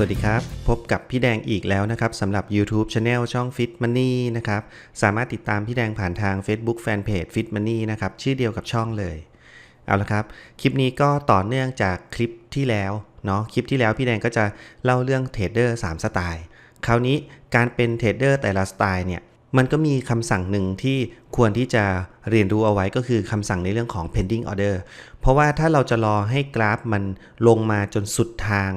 สวัสดีครับ พบกับพี่แดงอีกแล้วนะครับสำหรับ YouTube Channel ช่อง Fit Money นะครับ สามารถติดตามพี่แดงผ่านทาง Facebook Fanpage Fit Money นะครับ ชื่อเดียวกับช่องเลย เอาละครับ คลิปนี้ก็ต่อเนื่องจากคลิปที่แล้วเนาะคลิปที่แล้วพี่แดงก็จะเล่าเรื่องเทรดเดอร์3สไตล์คราวนี้การเป็นเทรดเดอร์แต่ละสไตล์เนี่ยมันก็มีคำสั่งหนึ่งที่ควรที่จะเรียนรู้เอาไว้ก็คือคำสั่งในเรื่องของ pending order เพราะว่าถ้าเราจะรอให้กราฟมันลงมาจนสุดทาง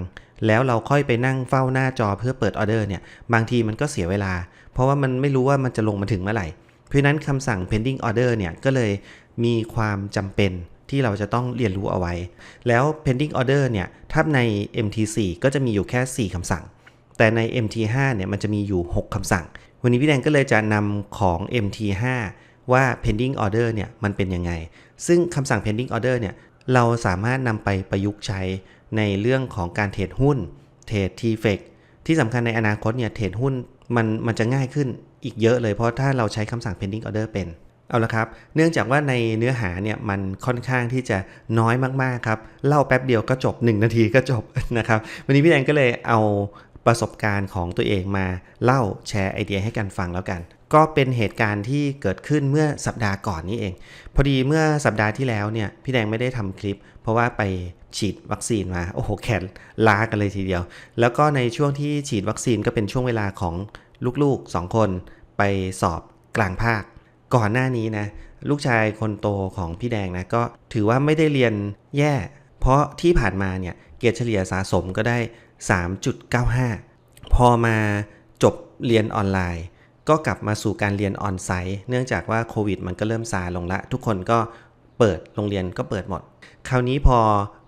แล้วเราค่อยไปนั่งเฝ้าหน้าจอเพื่อเปิดออเดอร์เนี่ยบางทีมันก็เสียเวลา เพราะว่ามันไม่รู้ว่ามันจะลงมาถึงเมื่อไหร่ เพราะฉะนั้นคำสั่ง pending order เนี่ยก็เลยมีความจำเป็น ที่เราจะต้องเรียนรู้เอาไว้ แล้ว pending order เนี่ย ถ้าใน MT4 ก็จะมีอยู่แค่ 4คำสั่ง แต่ใน MT5 เนี่ยมันจะมีอยู่ 6คำสั่ง วันนี้พี่แดงก็เลยจะนำของ MT5 ว่า pending order เนี่ยมันเป็นยังไง ซึ่งคำสั่ง pending order เนี่ยเราสามารถนำไปประยุกต์ใช้ในเรื่องของการเทรดหุ้น เทรดทีเฟกที่สำคัญในอนาคตเนี่ยเทรดหุ้นมันมันจะง่ายขึ้นอีกเยอะเลยเพราะถ้าเราใช้คำสั่ง pending order เป็น เอาละครับ เนื่องจากว่าในเนื้อหาเนี่ยมันค่อนข้างที่จะน้อยมากๆครับ เล่าแป๊บเดียวก็จบ 1 นาทีก็จบนะครับ วันนี้พี่แดงก็เลยเอาประสบการณ์ของตัวเองมาเล่าแชร์ไอเดียให้กันฟังแล้วกัน ก็เป็นเหตุการณ์ที่เกิดขึ้นเมื่อสัปดาห์ก่อนนี้เอง พอดีเมื่อสัปดาห์ที่แล้วเนี่ยพี่แดงไม่ได้ทำคลิป เพราะว่าไปฉีดวัคซีนมา โอ้โหแขนล้ากันเลยทีเดียว แล้วก็ในช่วงที่ฉีดวัคซีนก็เป็นช่วงเวลาของลูกๆ 2 คนไปสอบกลางภาค ก่อนหน้านี้นะ ลูกชายคนโตของพี่แดงนะ ก็ถือว่าไม่ได้เรียนแย่ เพราะที่ผ่านมาเนี่ย เกรดเฉลี่ยสะสมก็ได้ 3.95 พอมาจบเรียนออนไลน์ ก็กลับมาสู่การเรียนออนไซต์เนื่องจากว่าโควิดมันก็เริ่มซาลงละ ทุกคนก็เปิดโรงเรียนก็เปิดหมด คราวนี้พอ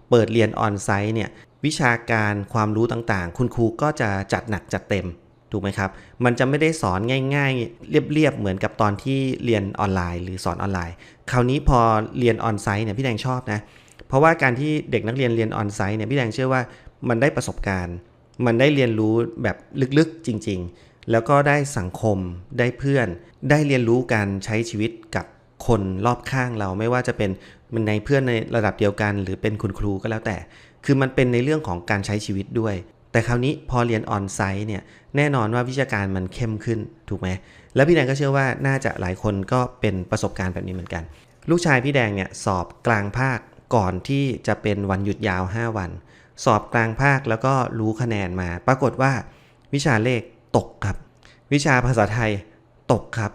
เปิดเรียนออนไซต์เนี่ยวิชาการความรู้ต่างๆ คุณครูก็จะจัดหนักจัดเต็ม ถูกไหมครับ มันจะไม่ได้สอนง่าย ๆ เรียบๆ เหมือนกับตอนที่เรียนออนไลน์ หรือสอนออนไลน์ คราวนี้พอเรียนออนไซต์เนี่ยพี่แดงชอบนะ เพราะว่าการที่เด็กนักเรียนเรียนออนไซต์เนี่ยพี่แดงเชื่อว่ามันได้ประสบการณ์ มันได้เรียนรู้แบบลึกๆจริง ๆ แล้วก็ได้สังคม ได้เพื่อน ได้เรียนรู้การใช้ชีวิตกับคนรอบข้างเราไม่ว่าจะเป็นมันในเพื่อนในระดับเดียวกัน หรือเป็นคุณครูก็แล้วแต่ คือมันเป็นในเรื่องของการใช้ชีวิตด้วย แต่คราวนี้พอเรียนออนไซต์เนี่ยแน่นอนว่าวิชาการมันเข้มขึ้นถูกไหมแล้วพี่แดงก็เชื่อว่าน่าจะหลายคนก็เป็นประสบการณ์แบบนี้เหมือนกัน ลูกชายพี่แดงเนี่ยสอบกลางภาคก่อนที่จะเป็นวันหยุดยาว 5 วัน สอบกลางภาคแล้วก็รู้คะแนนมา ปรากฏว่า วิชาเลขตกครับ วิชาภาษาไทยตกครับ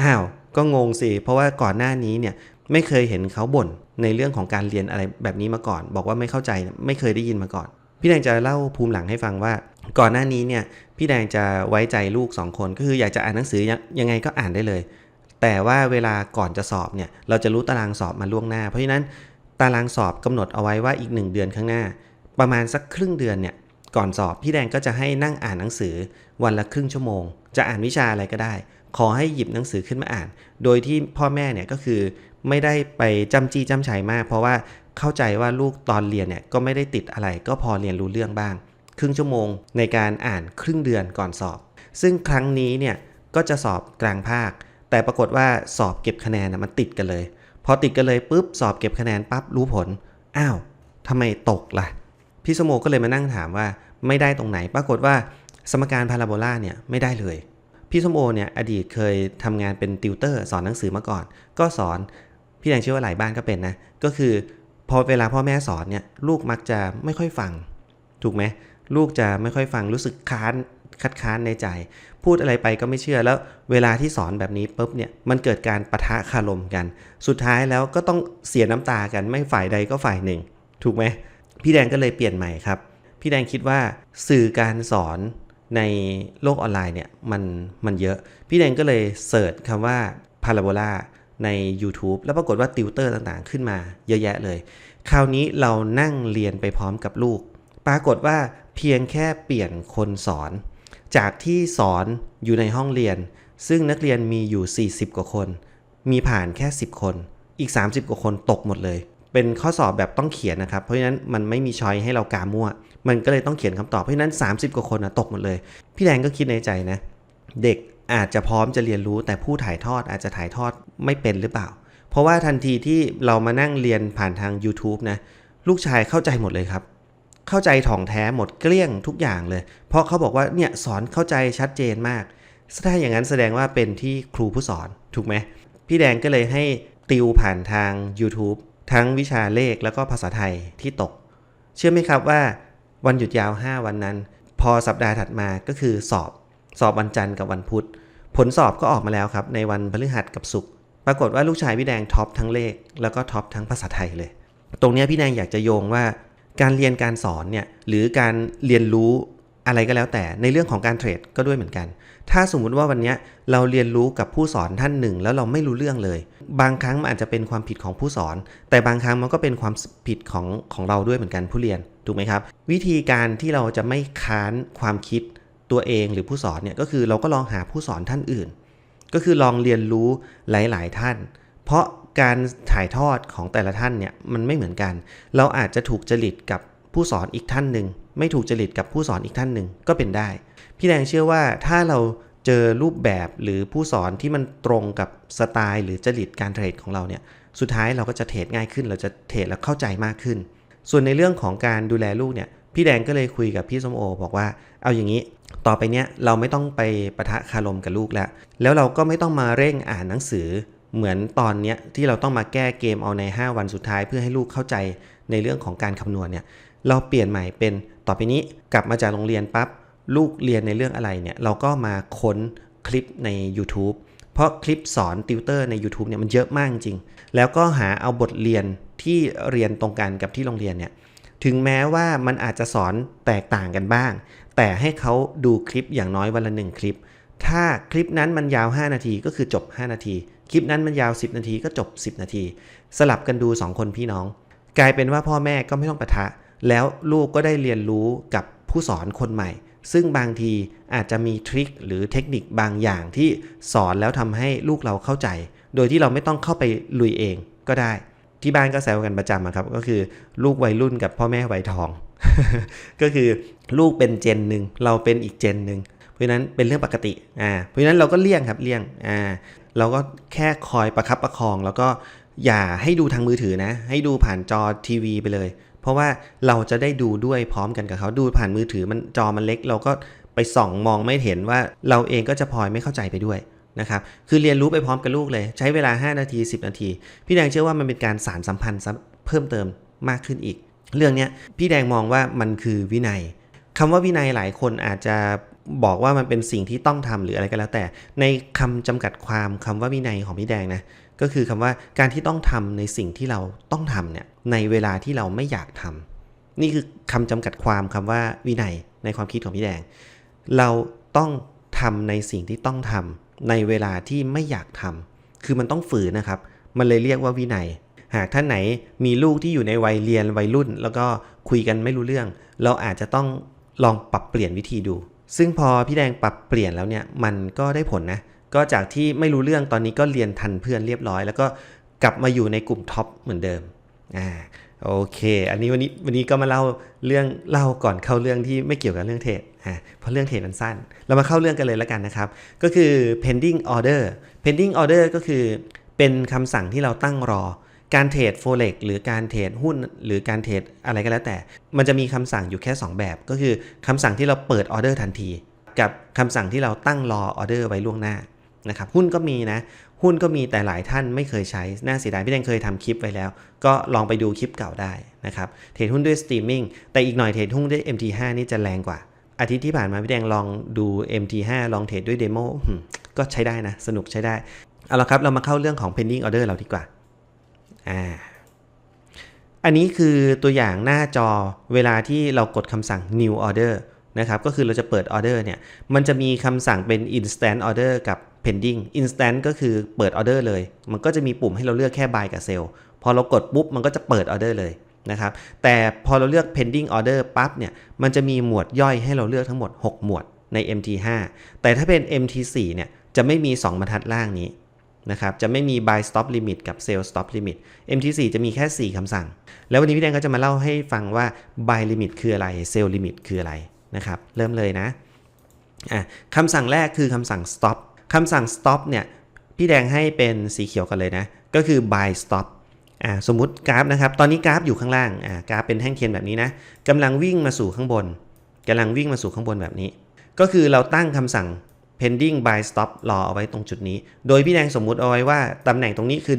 อ้าวก็งงสิเพราะว่าก่อนหน้านี้เนี่ยไม่เคยเห็นเขาบ่นในเรื่องของการเรียนอะไรแบบนี้มาก่อน บอกว่าไม่เข้าใจไม่เคยได้ยินมาก่อน พี่แดงจะเล่าภูมิหลังให้ฟังว่า ก่อนหน้านี้เนี่ยพี่แดงจะไว้ใจลูก2คนก็คืออยากจะอ่านหนังสือยังยังไงก็อ่านได้เลย แต่ว่าเวลาก่อนจะสอบเนี่ยเราจะรู้ตารางสอบมาล่วงหน้า เพราะฉะนั้นตารางสอบกำหนดเอาไว้ว่าอีก 1 เดือนข้างหน้า ประมาณสักครึ่งเดือนเนี่ยก่อนสอบพี่แดงก็จะให้นั่งอ่านหนังสือวันละครึ่งชั่วโมง จะอ่านวิชาอะไรก็ได้ ขอให้หยิบหนังสือขึ้นมาอ่าน โดยที่พ่อแม่เนี่ยก็คือไม่ได้ไปจำจี้จำชัยมาก เพราะว่า เข้าใจว่าลูกตอนเรียนเนี่ยก็ไม่ได้ติดอะไรก็พอเรียนรู้เรื่องบ้าง ครึ่งชั่วโมงในการอ่านครึ่งเดือนก่อนสอบ ซึ่งครั้งนี้เนี่ยก็จะสอบกลางภาค แต่ปรากฏว่าสอบเก็บคะแนนนะมันติดกันเลย พอติดกันเลยปุ๊บสอบเก็บคะแนนปั๊บรู้ผลอ้าวทำไมตกล่ะพี่สมโมก็เลยมานั่งถามว่าไม่ได้ตรงไหน ปรากฏว่าสมการพาราโบลาเนี่ยไม่ได้เลย พี่สมโอเนี่ยอดีตเคยทำงานเป็นติวเตอร์สอนหนังสือมาก่อน ก็สอน พี่แดงเชื่อว่าหลายบ้านก็เป็นนะ ก็คือ พอเวลาพ่อแม่สอนเนี่ยลูกมักจะไม่ค่อยฟัง ถูกไหมลูกจะไม่ค่อยฟังรู้สึกค้านคัดค้านในใจ พูดอะไรไปก็ไม่เชื่อแล้วเวลาที่สอนแบบนี้ปุ๊บเนี่ยมันเกิดการปะทะคารมกัน สุดท้ายแล้วก็ต้องเสียน้ำตากันไม่ฝ่ายใดก็ฝ่ายหนึ่ง ถูกไหมพี่แดงก็เลยเปลี่ยนใหม่ครับ พี่แดงคิดว่าสื่อการสอนในโลกออนไลน์เนี่ยมันมันเยอะ พี่แดงก็เลยเสิร์ชคำว่าพาราโบลา ใน YouTube แล้วปรากฏว่าติวเตอร์ต่างๆ ขึ้นมาเยอะแยะเลย คราวนี้เรานั่งเรียนไปพร้อมกับลูก ปรากฏว่าเพียงแค่เปลี่ยนคนสอน จากที่สอนอยู่ในห้องเรียน ซึ่งนักเรียนมีอยู่ 40 กว่าคน มีผ่านแค่ 10 คน อีก 30 กว่าคนตกหมดเลย เป็นข้อสอบแบบต้องเขียนนะครับ เพราะฉะนั้นมันไม่มีช้อยให้เรากามั่ว มันก็เลยต้องเขียนคำตอบ เพราะฉะนั้น 30 กว่าคนนะตกหมดเลย พี่แดงก็คิดในใจนะ เด็ก อาจจะพร้อมจะเรียนรู้แต่ผู้ถ่ายทอดอาจจะถ่ายทอดไม่เป็นหรือเปล่า เพราะว่าทันทีที่เรามานั่งเรียนผ่านทาง YouTube นะลูกชายเข้าใจหมดเลยครับ เข้าใจถ่องแท้หมดเกลี้ยงทุกอย่างเลย เพราะเขาบอกว่าเนี่ยสอนเข้าใจชัดเจนมากถ้าอย่างนั้นแสดงว่าเป็นที่ครูผู้สอนถูกไหมพี่แดงก็เลยให้ติวผ่านทาง YouTube ทั้งวิชาเลขแล้วก็ภาษาไทยที่ตก เชื่อไหมครับว่าวันหยุดยาว 5 วันนั้น พอสัปดาห์ถัดมาก็คือสอบ สอบวันจันทร์กับวันพุธ ผลสอบก็ออกมาแล้วครับในวันพฤหัสกับศุกร์ปรากฏว่าลูกชายพี่แดงท็อปทั้งเลข แล้วก็ท็อปทั้งภาษาไทยเลย ตรงนี้พี่แดงอยากจะโยงว่าการเรียนการสอนเนี่ยหรือการเรียนรู้อะไรก็แล้วแต่ในเรื่องของการเทรดก็ด้วยเหมือนกัน ถ้าสมมุติว่าวันนี้เราเรียนรู้กับผู้สอนท่านหนึ่ง แล้วเราไม่รู้เรื่องเลย บางครั้งมันอาจจะเป็นความผิดของผู้สอน แต่บางครั้งมันก็เป็นความผิดของของเราด้วยเหมือนกันผู้เรียนถูกไหมครับ วิธีการที่เราจะไม่ค้านความคิด ตัวเองหรือผู้สอนเนี่ยก็คือเราก็ลองหาผู้สอนท่านอื่น ก็คือลองเรียนรู้หลาย ๆ ท่าน เพราะการถ่ายทอดของแต่ละท่านเนี่ยมันไม่เหมือนกัน เราอาจจะถูกจริตกับผู้สอนอีกท่านหนึ่งไม่ถูกจริตกับผู้สอนอีกท่านหนึ่งก็เป็นได้ พี่แดงเชื่อว่าถ้าเราเจอรูปแบบหรือผู้สอนที่มันตรงกับสไตล์ หรือจริตการเทรดของเราเนี่ยสุดท้ายเราก็จะเทรดง่ายขึ้น เราจะเทรดแล้วเข้าใจมากขึ้น ส่วนในเรื่องของการดูแลลูกเนี่ย พี่แดงก็เลยคุยกับพี่ส้มโอ บอกว่า เอาอย่างนี้ ต่อไปเนี้ยเราไม่ต้องไปประทะคารมกับลูกแล้ว แล้วเราก็ไม่ต้องมาเร่งอ่านหนังสือ เหมือนตอนเนี้ยที่เราต้องมาแก้เกมเอาใน 5 วันสุดท้ายเพื่อให้ลูกเข้าใจในเรื่องของการคำนวณเนี่ย เราเปลี่ยนใหม่เป็นต่อไปนี้กลับมาจากโรงเรียนปั๊บลูกเรียนในเรื่องอะไรเนี่ยเราก็มาค้นคลิปใน YouTube เพราะคลิปสอนติวเตอร์ใน YouTube เนี่ยมันเยอะมากจริง แล้วก็หาเอาบทเรียนที่เรียนตรงกันกับที่โรงเรียนเนี่ย ถึงแม้ว่ามันอาจจะสอนแตกต่างกันบ้าง แต่ให้เขาดูคลิปอย่างน้อยวันละหนึ่งคลิป ถ้าคลิปนั้นมันยาว 5 นาทีก็คือจบ 5 นาที คลิปนั้นมันยาว 10 นาทีก็จบ 10 นาที สลับกันดู 2 คนพี่น้อง กลายเป็นว่าพ่อแม่ก็ไม่ต้องปะทะ แล้วลูกก็ได้เรียนรู้กับผู้สอนคนใหม่ ซึ่งบางทีอาจจะมีทริคหรือเทคนิคบางอย่างที่สอนแล้วทำให้ลูกเราเข้าใจ โดยที่เราไม่ต้องเข้าไปลุยเองก็ได้ ที่บ้านก็แซวกันประจำครับก็คือลูกวัยรุ่นกับพ่อแม่วัยทอง ก็คือลูกเป็นเจนหนึ่งเราเป็นอีกเจนหนึ่งเพราะนั้นเป็นเรื่องปกติอ่าเพราะฉะนั้นเราก็เลี่ยงครับเลี่ยงอ่าเราก็แค่คอยประคับประคอง แล้วก็อย่าให้ดูทางมือถือนะ ให้ดูผ่านจอทีวีไปเลย เพราะว่าเราจะได้ดูด้วยพร้อมกันกับเขาดูผ่านมือถือมันจอมันเล็ก เราก็ไปส่องมองไม่เห็นว่าเราเองก็จะพลอยไม่เข้าใจไปด้วย นะครับ คือเรียนรู้ไปพร้อมกับลูกเลย ใช้เวลา 5 นาที 10 นาที พี่แดงเชื่อว่ามันเป็นการสารสัมพันธ์เพิ่มเติมมากขึ้นอีก เรื่องนี้พี่แดงมองว่ามันคือวินัยคำว่าวินัยหลายคนอาจจะบอกว่ามันเป็นสิ่งที่ต้องทำหรืออะไรก็แล้วแต่ ในคำจำกัดความคำว่าวินัยของพี่แดงนะ ก็คือคำว่าการที่ต้องทำในสิ่งที่เราต้องทำเนี่ยในเวลาที่เราไม่อยากทำนี่คือคำจำกัดความคำว่าวินัยในความคิดของพี่แดง เราต้องทำในสิ่งที่ต้องทำ ในเวลาที่ไม่อยากทำคือมันต้องฝืนนะครับ มันเลยเรียกว่าวินัย หากท่านไหนมีลูกที่อยู่ในวัยเรียนวัยรุ่น แล้วก็คุยกันไม่รู้เรื่อง เราอาจจะต้องลองปรับเปลี่ยนวิธีดู ซึ่งพอพี่แดงปรับเปลี่ยนแล้วเนี่ยมันก็ได้ผลนะก็จากที่ไม่รู้เรื่องตอนนี้ก็เรียนทันเพื่อนเรียบร้อย แล้วก็กลับมาอยู่ในกลุ่มท็อปเหมือนเดิม อ่าโอเค อันนี้วันนี้วันนี้ก็มาเล่าเรื่องเล่าก่อนเข้าเรื่องที่ไม่เกี่ยวกับเรื่องเทรดอ่าเพราะเรื่องเทรดมันสั้น เรามาเข้าเรื่องกันเลยแล้วกันนะครับ ก็คือ pending order pending order ก็คือเป็นคำสั่งที่เราตั้งรอ การเทรด forex หรือการเทรดหุ้น หรือการเทรดอะไรก็แล้วแต่ มันจะมีคำสั่งอยู่แค่ 2 แบบ ก็คือคำสั่งที่เราเปิดออเดอร์ทันที กับคำสั่งที่เราตั้งรอออเดอร์ไว้ล่วงหน้านะครับหุ้นก็มีนะ หุ้นก็มีแต่หลายท่านไม่เคยใช้ น่าเสียดายพี่แดงเคยทำคลิปไว้แล้ว ก็ลองไปดูคลิปเก่าได้นะครับเทรดหุ้นด้วยสตรีมมิ่งแต่อีกหน่อยเทรดหุ้นด้วย MT5 นี่จะแรงกว่า อาทิตย์ที่ผ่านมาพี่แดงลองดู MT5 ลองเทรดด้วยเดโมก็ใช้ได้นะ สนุกใช้ได้ เอาละครับเรามาเข้าเรื่องของ pending order เราดีกว่าอ่าอันนี้คือตัวอย่างหน้าจอเวลาที่เรากดคำสั่ง new order นะครับก็คือเราจะเปิดออเดอร์เนี่ยมันจะมีคำสั่งเป็น instant order กับ pending instant ก็คือเปิดออเดอร์เลย มันก็จะมีปุ่มให้เราเลือกแค่ buy กับ sell พอเรากดปุ๊บ มันก็จะเปิดออเดอร์เลยนะครับ แต่พอเราเลือก pending order ปั๊บเนี่ย มันจะมีหมวดย่อยให้เราเลือกทั้งหมด 6 หมวดใน MT5 แต่ถ้าเป็น MT4 เนี่ย จะไม่มี 2 บรรทัดล่างนี้นะครับ จะไม่มี buy stop limit กับ sell stop limit MT4 จะมีแค่ 4คำสั่ง แล้ววันนี้พี่แดงก็จะมาเล่าให้ฟังว่า buy limit คืออะไร sell limit คืออะไรนะครับ เริ่มเลยนะอะคำสั่งแรกคือคำสั่ง stop คำสั่ง stop เนี่ยพี่แดงให้เป็นสีเขียวกันเลยนะ ก็คือ buy stop อ่าสมมุติกราฟนะครับ ตอนนี้กราฟอยู่ข้างล่างอ่ากราฟเป็นแท่งเทียนแบบนี้นะกำลังวิ่งมาสู่ข้างบนกำลังวิ่งมาสู่ข้างบนแบบนี้ ก็คือเราตั้งคำสั่ง pending buy stop รอเอาไว้ตรงจุดนี้ โดยพี่แดงสมมุติเอาไว้ว่าตำแหน่งตรงนี้คือ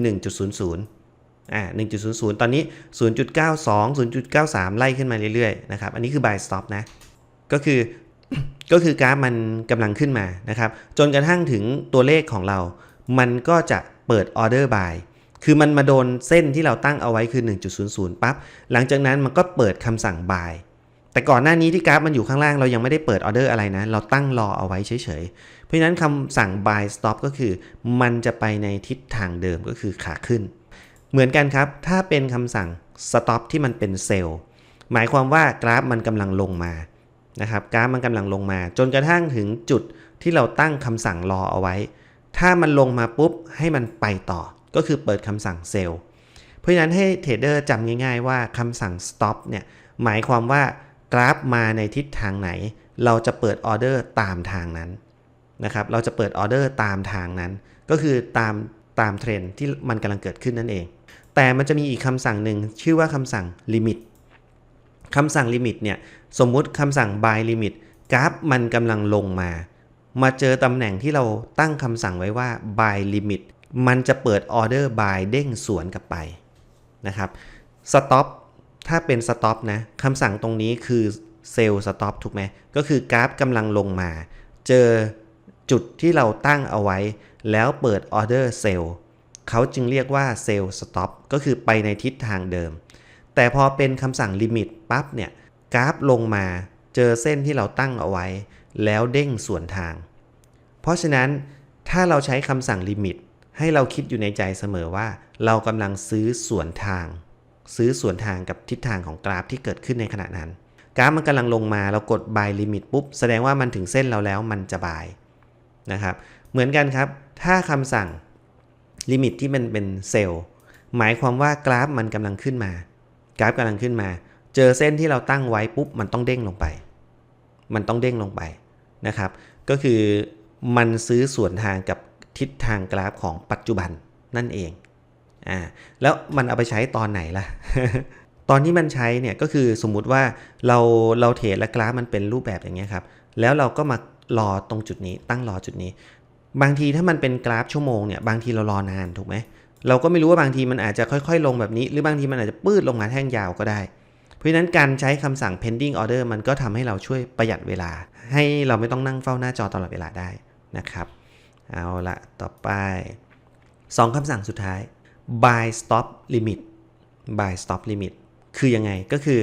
1.00อ่า1.00 ตอนนี้ 0.92 0.93 ไล่ขึ้นมาเรื่อยๆนะครับ อันนี้คือ buy stop นะ ก็คือ ก็คือกราฟมันกำลังขึ้นมานะครับ จนกระทั่งถึงตัวเลขของเรา มันก็จะเปิด order buy คือมันมาโดนเส้นที่เราตั้งเอาไว้คือ 1.00 ปั๊บ หลังจากนั้นมันก็เปิดคำสั่ง buy แต่ก่อนหน้านี้ที่กราฟมันอยู่ข้างล่างเรายังไม่ได้เปิดออเดอร์อะไรนะ เราตั้งรอเอาไว้เฉยๆ เพราะฉะนั้นคำสั่ง buy stop ก็คือ มันจะไปในทิศทางเดิมก็คือขาขึ้น เหมือนกันครับ ถ้าเป็นคำสั่ง stop ที่มันเป็นเซลล์หมายความว่ากราฟมันกำลังลงมา นะครับกราฟมันกำลังลงมา จนกระทั่งถึงจุดที่เราตั้งคำสั่งรอเอาไว้ ถ้ามันลงมาปุ๊บให้มันไปต่อ ก็คือเปิดคำสั่งเซลล์เพราะฉะนั้นให้เทรดเดอร์จำง่าย ๆ ว่าคำสั่ง stop เนี่ยหมายความว่ากราฟมาในทิศทางไหน เราจะเปิดออเดอร์ตามทางนั้นนะครับเราจะเปิดออเดอร์ตามทางนั้น ก็คือตามตามเทรนด์ที่มันกำลังเกิดขึ้นนั่นเอง แต่มันจะมีอีกคำสั่งหนึ่งชื่อว่าคำสั่ง limit คำสั่ง limit เนี่ยสมมุติคำสั่ง buy limit กราฟมันกำลังลงมา มาเจอตำแหน่งที่เราตั้งคำสั่งไว้ว่า buy limit มันจะเปิดออเดอร์ buy เด้งสวนกลับไปนะครับ stop ถ้าเป็นสต็อปนะคำสั่งตรงนี้คือเซลล์สต็อปถูกไหมก็คือกราฟกำลังลงมา เจอจุดที่เราตั้งเอาไว้ แล้วเปิดออเดอร์เซลล์เขาจึงเรียกว่าเซลล์สต็อปก็คือไปในทิศทางเดิม แต่พอเป็นคำสั่งลิมิตปั๊บเนี่ยกราฟลงมาเจอเส้นที่เราตั้งเอาไว้ แล้วเด้งสวนทาง เพราะฉะนั้นถ้าเราใช้คำสั่งลิมิต ให้เราคิดอยู่ในใจเสมอว่า เรากำลังซื้อสวนทาง ซื้อส่วนทางกับทิศทางของกราฟที่เกิดขึ้นในขณะนั้น กราฟมันกำลังลงมาเรากด buy limit ปุ๊บแสดงว่ามันถึงเส้นเราแล้วมันจะ buy นะครับ เหมือนกันครับ ถ้าคำสั่ง limit ที่มันเป็นเซลล์หมายความว่ากราฟมันกำลังขึ้นมา กราฟกำลังขึ้นมา เจอเส้นที่เราตั้งไว้ปุ๊บมันต้องเด้งลงไป มันต้องเด้งลงไปนะครับ ก็คือมันซื้อส่วนทางกับทิศทางกราฟของปัจจุบันนั่นเองอ่าแล้วมันเอาไปใช้ตอนไหนล่ะ ตอนที่มันใช้เนี่ยก็คือสมมุติว่าเราเราเทรดและกราฟมันเป็นรูปแบบอย่างเงี้ยครับ แล้วเราก็มารอตรงจุดนี้ตั้งรอจุดนี้ บางทีถ้ามันเป็นกราฟชั่วโมงเนี่ยบางทีเรารอนานถูกไหม เราก็ไม่รู้ว่าบางทีมันอาจจะค่อยๆ ลงแบบนี้ หรือบางทีมันอาจจะปื้ดลงมาแท่งยาวก็ได้ เพราะฉะนั้นการใช้คำสั่ง pending order มันก็ทำให้เราช่วยประหยัดเวลา ให้เราไม่ต้องนั่งเฝ้าหน้าจอตลอดเวลาได้นะครับ เอาละต่อไป2คำสั่งสุดท้าย buy stop limit buy stop limit คือยังไงก็คือ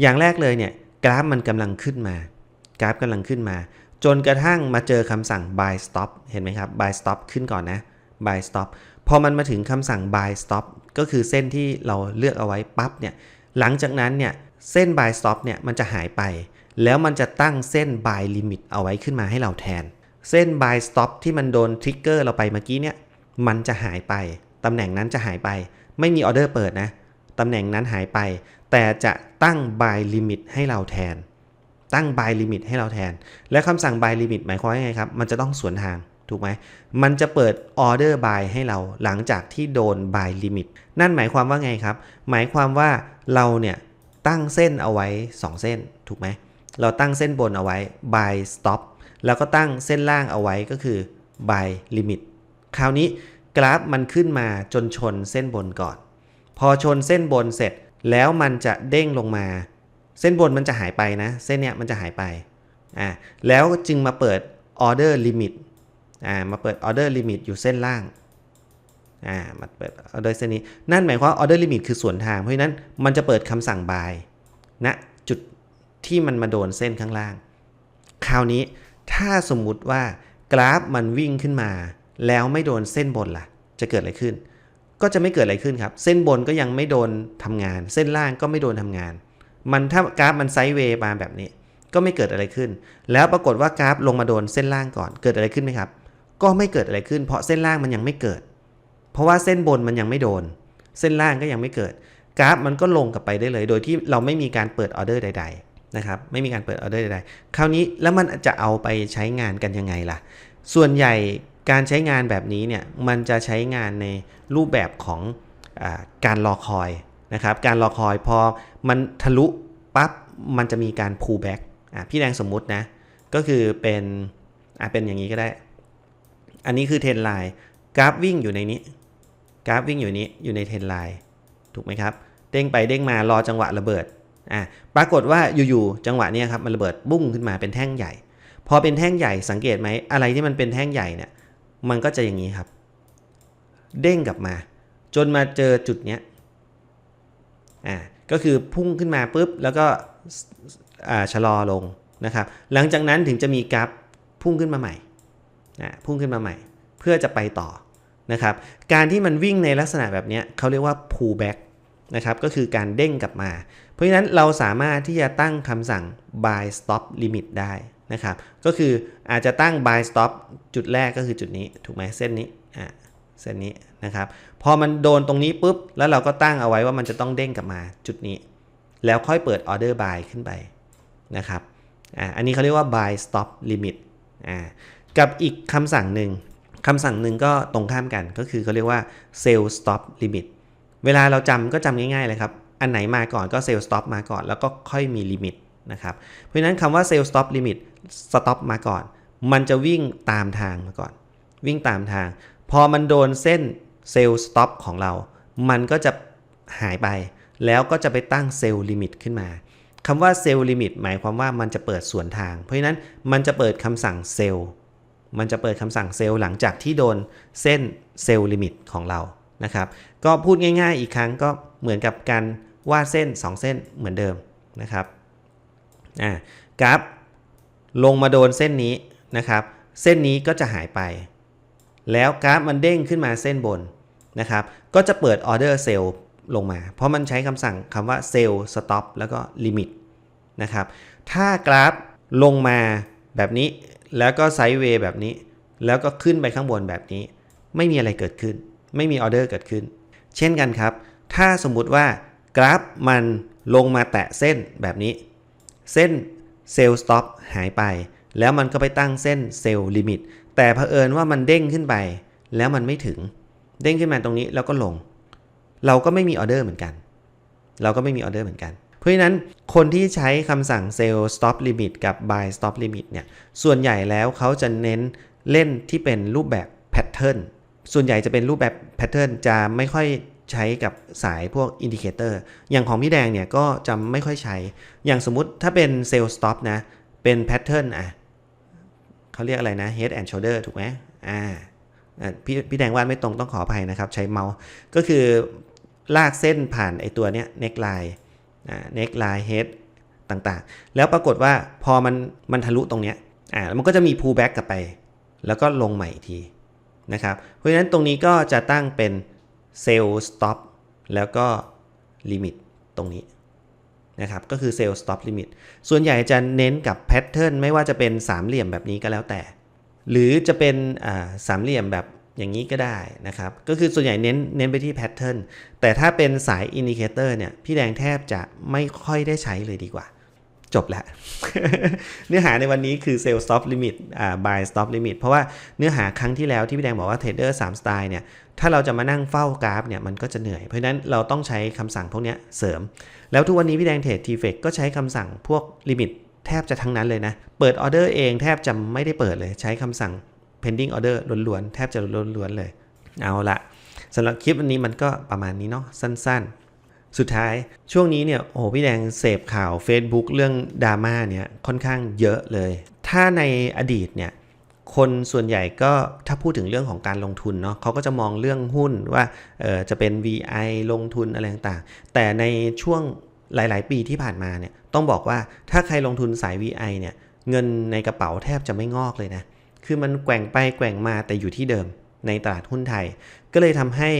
อย่างแรกเลยเนี่ยกราฟมันกำลังขึ้นมา กราฟกำลังขึ้นมา จนกระทั่งมาเจอคำสั่ง buy stop เห็นไหมครับ buy stop ขึ้นก่อนนะ buy stop พอมันมาถึงคำสั่ง buy stop ก็คือเส้นที่เราเลือกเอาไว้ปั๊บเนี่ยหลังจากนั้นเนี่ยเส้น buy stop เนี่ยมันจะหายไป แล้วมันจะตั้งเส้น buy limit เอาไว้ขึ้นมาให้เราแทน เส้น buy stop ที่มันโดนทริกเกอร์เราไปเมื่อกี้เนี่ยมันจะหายไป ตำแหน่งนั้นจะหายไป ไม่มีออเดอร์เปิดนะ ตำแหน่งนั้นหายไป แต่จะตั้ง buy limit ให้เราแทน ตั้ง buy limit ให้เราแทน และคำสั่ง buy limit หมายความว่าไงครับ มันจะต้องสวนทาง ถูกไหมมันจะเปิด order buy ให้เราหลังจากที่โดน buy limit นั่นหมายความว่าไงครับ หมายความว่าเราเนี่ยตั้งเส้นเอาไว้ 2 เส้นถูกไหมเราตั้งเส้นบนเอาไว้ by stop แล้วก็ตั้งเส้นล่างเอาไว้ก็คือ by limit คราวนี้กราฟมันขึ้นมาจนชนเส้นบนก่อน พอชนเส้นบนเสร็จแล้วมันจะเด้งลงมา เส้นบนมันจะหายไปนะ เส้นเนี้ยมันจะหายไปอ่าแล้วจึงมาเปิดออเด อ่ามาเปิดออเดอร์ลิมิตอยู่เส้นล่างอ่ามาเปิดออเดอร์เส้นนี้ นั่นหมายความว่าออเดอร์ลิมิตคือส่วนทาง เพราะฉะนั้นมันจะเปิดคำสั่งบายณนะจุดที่มันมาโดนเส้นข้างล่าง คราวนี้ถ้าสมมุติว่ากราฟมันวิ่งขึ้นมา แล้วไม่โดนเส้นบนล่ะ จะเกิดอะไรขึ้น ก็จะไม่เกิดอะไรขึ้นครับ เส้นบนก็ยังไม่โดนทำงาน เส้นล่างก็ไม่โดนทำงาน มันถ้ากราฟมันไซด์เวย์มาแบบนี้ ก็ไม่เกิดอะไรขึ้น แล้วปรากฏว่ากราฟลงมาโดนเส้นล่างก่อน เกิดอะไรขึ้นไหมครับ ก็ไม่เกิดอะไรขึ้น เพราะเส้นล่างมันยังไม่เกิด เพราะว่าเส้นบนมันยังไม่โดน เส้นล่างก็ยังไม่เกิด กราฟมันก็ลงกลับไปได้เลย โดยที่เราไม่มีการเปิดออเดอร์ใด ๆ นะครับ ไม่มีการเปิดออเดอร์ใดๆ คราวนี้แล้วมันจะเอาไปใช้งานกันยังไงล่ะ ส่วนใหญ่การใช้งานแบบนี้เนี่ยมันจะใช้งานในรูปแบบของอการรอคอยนะครับ การรอคอยพอมันทะลุปั๊บมันจะมีการ pull back พี่แดงสมมุตินะ ก็คือเป็นอะเป็นอย่างนี้ก็ได้ อันนี้คือเทรนไลน์กราฟวิ่งอยู่ในนี้ กราฟวิ่งอยู่นี้อยู่ในเทรนไลน์ถูกไหมครับ เด้งไปเด้งมารอจังหวะระเบิดอะปรากฏว่าอยู่ๆจังหวะนี้ครับมันระเบิดบุ้งขึ้นมาเป็นแท่งใหญ่ พอเป็นแท่งใหญ่สังเกตไหมอะไรที่มันเป็นแท่งใหญ่เนี่ยมันก็จะอย่างนี้ครับ เด้งกลับมา จนมาเจอจุดเนี้ยอ่าก็คือพุ่งขึ้นมาปุ๊บแล้วก็ชะลอลงนะครับ หลังจากนั้นถึงจะมีกราฟพุ่งขึ้นมาใหม่ อ่าพุ่งขึ้นมาใหม่ เพื่อจะไปต่อนะครับ การที่มันวิ่งในลักษณะแบบนี้เขาเรียกว่า pull back นะครับ ก็คือการเด้งกลับมา เพราะฉะนั้นเราสามารถที่จะตั้งคำสั่ง buy stop limit ได้นะครับ ก็คืออาจจะตั้ง buy stop จุดแรกก็คือจุดนี้ ถูกไหมเส้นนี้อ่าเส้นนี้นะครับ พอมันโดนตรงนี้ปุ๊บ แล้วเราก็ตั้งเอาไว้ว่ามันจะต้องเด้งกลับมาจุดนี้ แล้วค่อยเปิด order buy ขึ้นไปนะครับอ่าอันนี้เขาเรียกว่า buy stop limit อ่า กับอีกคำสั่งหนึ่งคำสั่งหนึ่งก็ตรงข้ามกันก็คือเขาเรียกว่า sell stop limit เวลาเราจำก็จำง่ายๆเลยครับ อันไหนมาก่อนก็ sell stop มาก่อน แล้วก็ค่อยมีลิมิตนะครับ เพราะนั้นคำว่า sell stop limit stop มาก่อน มันจะวิ่งตามทางมาก่อน วิ่งตามทาง พอมันโดนเส้น sell stop ของเรา มันก็จะหายไป แล้วก็จะไปตั้ง sell limit ขึ้นมาคำว่า sell limit หมายความว่ามันจะเปิดสวนทาง เพราะนั้นมันจะเปิดคำสั่ง sell มันจะเปิดคำสั่ง sell หลังจากที่โดนเส้น sell limit ของเรานะครับ ก็พูดง่ายๆอีกครั้งก็เหมือนกับการวาดเส้น 2 เส้นเหมือนเดิมนะครับอ่ากราฟลงมาโดนเส้นนี้นะครับ เส้นนี้ก็จะหายไป แล้วกราฟมันเด้งขึ้นมาเส้นบนนะครับ ก็จะเปิดออเดอร์เซลล์ลงมา เพราะมันใช้คำสั่งคำว่าเซลล์สต็อปแล้วก็ลิมิตนะครับ ถ้ากราฟลงมาแบบนี้ แล้วก็ไซด์เวย์แบบนี้ แล้วก็ขึ้นไปข้างบนแบบนี้ ไม่มีอะไรเกิดขึ้น ไม่มีออเดอร์เกิดขึ้น เช่นกันครับ ถ้าสมมุติว่ากราฟมันลงมาแตะเส้นแบบนี้ เส้นเซลล์สต็อปหายไป แล้วมันก็ไปตั้งเส้นเซลล์ลิมิตแต่เผอิญว่ามันเด้งขึ้นไป แล้วมันไม่ถึง เด้งขึ้นมาตรงนี้แล้วก็ลง เราก็ไม่มีออเดอร์เหมือนกัน เราก็ไม่มีออเดอร์เหมือนกัน เพราะฉะนั้นคนที่ใช้คำสั่ง sell stop limit กับ buy stop limit เนี่ยส่วนใหญ่แล้วเขาจะเน้นเล่นที่เป็นรูปแบบ pattern ส่วนใหญ่จะเป็นรูปแบบ pattern จะไม่ค่อยใช้กับสายพวกอินดิเคเตอร์อย่างของพี่แดงเนี่ยก็จะไม่ค่อยใช้ อย่างสมมติถ้าเป็น sell stop นะ เป็น pattern อะเขาเรียกอะไรนะ head and shoulder ถูกไหมอ่าพี่พี่แดงวาดไม่ตรงต้องขออภัยนะครับ ใช้เมาส์ก็คือลากเส้นผ่านไอตัวเนี้ย neckline อ่า neckline head ต่างๆ แล้วปรากฏว่าพอมันมันทะลุตรงเนี้ยอ่ามันก็จะมี pull back กลับไป แล้วก็ลงใหม่อีกทีนะครับ เพราะฉะนั้นตรงนี้ก็จะตั้งเป็น sell stop แล้วก็ limit ตรงนี้นะครับ ก็คือ sell stop limit ส่วนใหญ่จะเน้นกับ pattern ไม่ว่าจะเป็นสามเหลี่ยมแบบนี้ก็แล้วแต่ หรือจะเป็นสามเหลี่ยมแบบ อย่างนี้ก็ได้นะครับ ก็คือส่วนใหญ่เน้นเน้นไปที่ pattern แต่ถ้าเป็นสาย indicator เนี่ย พี่แดงแทบจะไม่ค่อยได้ใช้เลยดีกว่า จบแล้ว เนื้อหาในวันนี้คือ sell stop limit อ่า buy stop limit เพราะว่าเนื้อหาครั้งที่แล้วที่พี่แดงบอกว่า trader 3สามสไตล์เนี่ย ถ้าเราจะมานั่งเฝ้ากราฟเนี่ยมันก็จะเหนื่อย เพราะฉะนั้นเราต้องใช้คำสั่งพวกนี้เสริม แล้วทุกวันนี้พี่แดงเทรด t f e c ก็ใช้คำสั่งพวกลิมิตแทบจะทั้งนั้นเลยนะ เปิดออเดอร์เองแทบจะไม่ได้เปิดเลย ใช้คำสั่ง pending order ล้วนๆ แทบจะล้วนๆเลย เอาละสำหรับคลิปวันนี้มันก็ประมาณนี้เนาะสั้นๆ สุดท้ายช่วงนี้เนี่ยโอ้โหพี่แดงเสพข่าว Facebook เรื่องดราม่าเนี่ยค่อนข้างเยอะเลย ถ้าในอดีตเนี่ยคนส่วนใหญ่ก็ถ้าพูดถึงเรื่องของการลงทุนเนาะเขาก็จะมองเรื่องหุ้นว่าจะเป็น VI ลงทุนอะไรต่างๆ แต่ในช่วงหลาย ๆ ปีที่ผ่านมาเนี่ยต้องบอกว่าถ้าใครลงทุนสาย VI เนี่ยเงินในกระเป๋าแทบจะไม่งอกเลยนะ คือมันแกว่งไปแกว่งมาแต่อยู่ที่เดิมในตลาดหุ้นไทย ก็เลยทำให้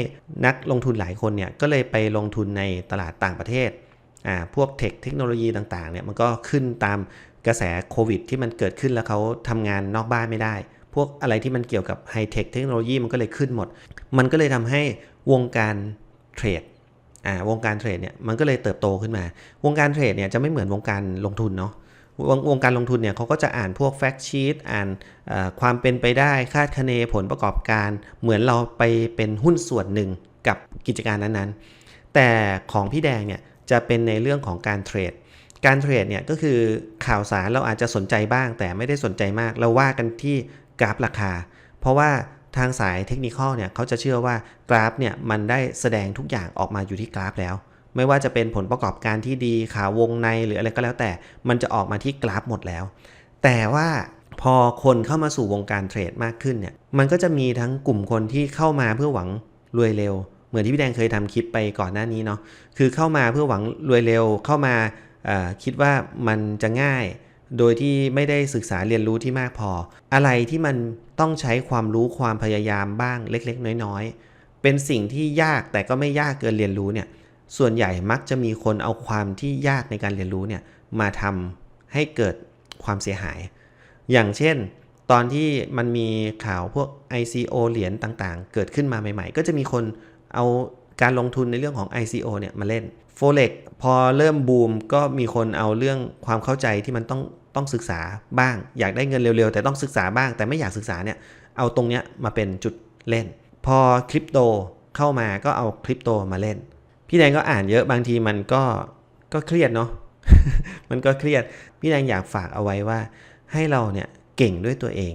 นักลงทุนหลายคนเนี่ยก็เลยไปลงทุนในตลาดต่างประเทศอ่าพวกเทคเทคโนโลยีต่างๆเนี่ยมันก็ขึ้นตามกระแสโควิด ที่มันเกิดขึ้นแล้วเขาทำงานนอกบ้านไม่ได้ พวกอะไรที่มันเกี่ยวกับไฮเทคเทคโนโลยีมันก็เลยขึ้นหมด มันก็เลยทำให้วงการเทรดอ่าวงการเทรดเนี่ยมันก็เลยเติบโตขึ้นมา วงการเทรดเนี่ยจะไม่เหมือนวงการลงทุนเนาะ วงวงการลงทุนเนี่ยเขาก็จะอ่านพวกแฟกชีตอ่านความเป็นไปได้คาดคะเนผลประกอบการ เหมือนเราไปเป็นหุ้นส่วนหนึ่งกับกิจการนั้นๆ แต่ของพี่แดงเนี่ยจะเป็นในเรื่องของการเทรด การเทรดเนี่ยก็คือข่าวสารเราอาจจะสนใจบ้าง แต่ไม่ได้สนใจมาก เราว่ากันที่กราฟราคา เพราะว่าทางสายเทคนิคเนี่ยเขาจะเชื่อว่ากราฟเนี่ยมันได้แสดงทุกอย่างออกมาอยู่ที่กราฟแล้ว ไม่ว่าจะเป็นผลประกอบการที่ดีขาวงในหรืออะไรก็แล้วแต่ มันจะออกมาที่กราฟหมดแล้ว แต่ว่าพอคนเข้ามาสู่วงการเทรดมากขึ้นเนี่ย มันก็จะมีทั้งกลุ่มคนที่เข้ามาเพื่อหวังรวยเร็ว เหมือนที่พี่แดงเคยทำคลิปไปก่อนหน้านี้เนาะ คือเข้ามาเพื่อหวังรวยเร็ว เข้ามาคิดว่ามันจะง่าย โดยที่ไม่ได้ศึกษาเรียนรู้ที่มากพอ อะไรที่มันต้องใช้ความรู้ความพยายามบ้างเล็ก ๆ น้อย ๆ เป็นสิ่งที่ยากแต่ก็ไม่ยากเกินเรียนรู้เนี่ย ส่วนใหญ่มักจะมีคนเอาความที่ยากในการเรียนรู้เนี่ยมาทำให้เกิดความเสียหาย อย่างเช่น ตอนที่มันมีข่าวพวก ICO เหรียญต่างๆ เกิดขึ้นมาใหม่ ๆ ก็จะมีคนเอาการลงทุนในเรื่องของ ICO เนี่ยมาเล่น Forex พอเริ่มบูมก็มีคนเอาเรื่องความเข้าใจที่มันต้องต้องศึกษาบ้าง อยากได้เงินเร็วๆ แต่ต้องศึกษาบ้าง แต่ไม่อยากศึกษาเนี่ยเอาตรงเนี้ยมาเป็นจุดเล่น พอคริปโตเข้ามาก็เอาคริปโตมาเล่น พี่แดงก็อ่านเยอะบางทีมันก็ก็เครียดเนาะมันก็เครียด พี่แดงอยากฝากเอาไว้ว่าให้เราเนี่ยเก่งด้วยตัวเอง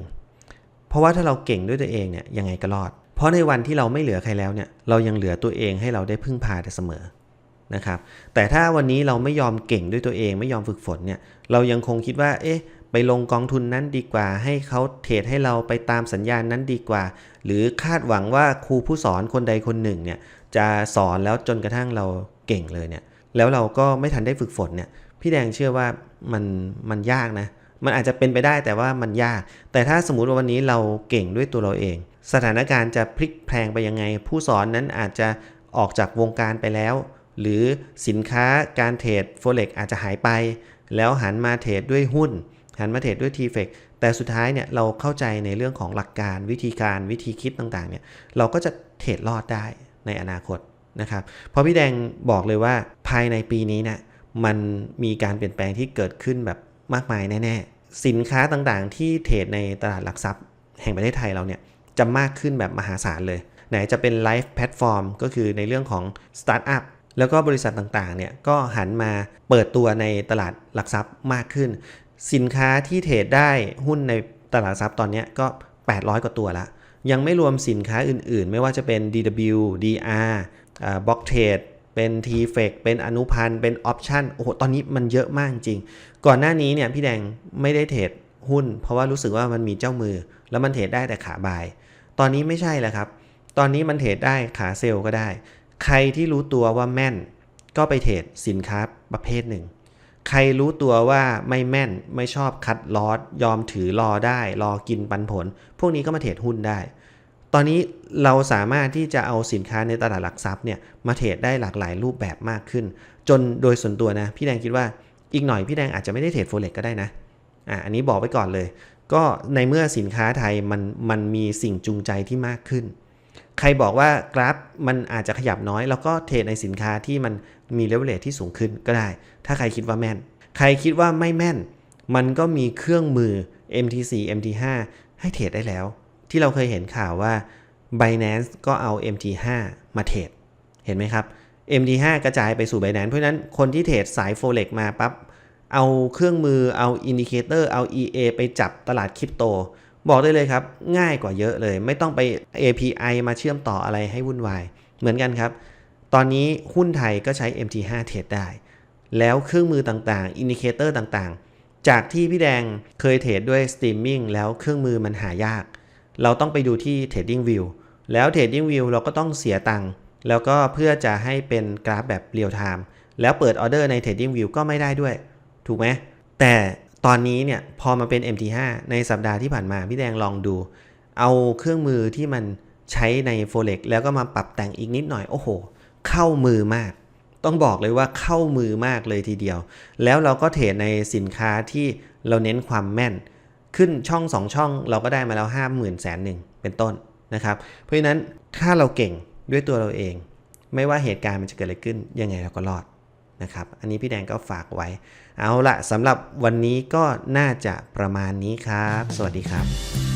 เพราะว่าถ้าเราเก่งด้วยตัวเองเนี่ยยังไงก็รอด เพราะในวันที่เราไม่เหลือใครแล้วเนี่ยเรายังเหลือตัวเองให้เราได้พึ่งพาแต่เสมอนะครับ แต่ถ้าวันนี้เราไม่ยอมเก่งด้วยตัวเองไม่ยอมฝึกฝนเนี่ยเรายังคงคิดว่า เอ๊ะ ไปลงกองทุนนั้นดีกว่า ให้เขาเทรดให้เราไปตามสัญญาณนั้นดีกว่า หรือคาดหวังว่าครูผู้สอนคนใดคนหนึ่งเนี่ย จะสอนแล้วจนกระทั่งเราเก่งเลยเนี่ย แล้วเราก็ไม่ทันได้ฝึกฝนเนี่ย พี่แดงเชื่อว่ามันมันยากนะ มันอาจจะเป็นไปได้แต่ว่ามันยาก แต่ถ้าสมมุติว่าวันนี้เราเก่งด้วยตัวเราเอง สถานการณ์จะพลิกแพลงไปยังไง ผู้สอนนั้นอาจจะออกจากวงการไปแล้ว หรือสินค้าการเทรด Forex อาจจะหายไป แล้วหันมาเทรดด้วยหุ้น หันมาเทรดด้วย t f e c แต่สุดท้ายเนี่ยเราเข้าใจในเรื่องของหลักการวิธีการวิธีคิดต่างๆเนี่ยเราก็จะเทรดรอดได้ ในอนาคตนะครับเพราะพี่แดงบอกเลยว่าภายในปีนี้เนี่ยมันมีการเปลี่ยนแปลงที่เกิดขึ้นแบบมากมายแน่ๆ สินค้าต่างๆ ที่เทรดในตลาดหลักทรัพย์ แห่งประเทศไทยเราเนี่ยจะมากขึ้นแบบมหาศาลเลย ไหนจะเป็นไลฟ์แพลตฟอร์มก็คือในเรื่องของสตาร์ทอัพแล้วก็บริษัทต่างๆเนี่ยก็หันมาเปิดตัวในตลาดหลักทรัพย์มากขึ้น สินค้าที่เทรดได้หุ้นในตลาดทรัพย์ตอนนี้ก็ 800 กว่าตัวละ ยังไม่รวมสินค้าอื่นๆ ไม่ว่าจะเป็น DW DR บล็อกเทรดเป็น t f e c เป็นอนุพันธ์เป็นออปชันโอ้โหตอนนี้มันเยอะมากจริง ก่อนหน้านี้เนี่ยพี่แดงไม่ได้เทรดหุ้น เพราะว่ารู้สึกว่ามันมีเจ้ามือ แล้วมันเทรดได้แต่ขาบาย ตอนนี้ไม่ใช่แล้วครับ ตอนนี้มันเทรดได้ขาเซลล์ก็ได้ ใครที่รู้ตัวว่าแม่น ก็ไปเทรดสินค้าประเภทหนึ่ง ใครรู้ตัวว่าไม่แม่นไม่ชอบคัดลอสยอมถือรอได้รอกินปันผล พวกนี้ก็มาเทรดหุ้นได้ ตอนนี้เราสามารถที่จะเอาสินค้าในตลาดหลักทรัพย์เนี่ยมาเทรดได้หลากหลายรูปแบบมากขึ้น จนโดยส่วนตัวนะ พี่แดงคิดว่าอีกหน่อยพี่แดงอาจจะไม่ได้เทรดโฟเล็กก็ได้นะอะอันนี้บอกไว้ก่อนเลย ก็ในเมื่อสินค้าไทยมันมันมีสิ่งจูงใจที่มากขึ้น ใครบอกว่ากราฟมันอาจจะขยับน้อย แล้วก็เทรดในสินค้าที่มันมีเลเวลเลทที่สูงขึ้นก็ได้ ถ้าใครคิดว่าแม่น ใครคิดว่าไม่แม่น มันก็มีเครื่องมือ MT4 MT5 ให้เทรดได้แล้ว ที่เราเคยเห็นข่าวว่า Binance ก็เอา MT5 มาเทรดเห็นไหมครับ MT5 กระจายไปสู่ Binance เพราะนั้นคนที่เทรดสาย Forex มาปั๊บเอาเครื่องมือเอาอินดิเคเตอร์เอา EA ไปจับตลาดคริปโต บอกได้เลยครับ ง่ายกว่าเยอะเลย ไม่ต้องไป API มาเชื่อมต่ออะไรให้วุ่นวาย เหมือนกันครับ ตอนนี้หุ้นไทยก็ใช้ MT5 เทรดได้ แล้วเครื่องมือต่างๆ อินดิเคเตอร์ต่างๆ จากที่พี่แดงเคยเทรดด้วยสตรีมมิ่งแล้วเครื่องมือมันหายาก เราต้องไปดูที่ Trading View แล้ว Trading View เราก็ต้องเสียตังค์แล้วก็เพื่อจะให้เป็นกราฟแบบเรียลไทม์แล้วเปิดออเดอร์ใน Trading View ก็ไม่ได้ด้วย ถูกไหมแต่ ตอนนี้เนี่ยพอมาเป็น MT5 ในสัปดาห์ที่ผ่านมาพี่แดงลองดู เอาเครื่องมือที่มันใช้ใน Forex แล้วก็มาปรับแต่งอีกนิดหน่อยโอ้โห เข้ามือมาก ต้องบอกเลยว่าเข้ามือมากเลยทีเดียว แล้วเราก็เทรดในสินค้าที่เราเน้นความแม่น ขึ้นช่องสองช่องเราก็ได้มาแล้วห้าหมื่นแสนหนึ่งเป็นต้นนะครับ เพราะฉะนั้นถ้าเราเก่งด้วยตัวเราเอง ไม่ว่าเหตุการณ์มันจะเกิดอะไรขึ้นยังไงเราก็รอด นะครับ อันนี้พี่แดงก็ฝากไว้ เอาละสำหรับวันนี้ก็น่าจะประมาณนี้ครับ สวัสดีครับ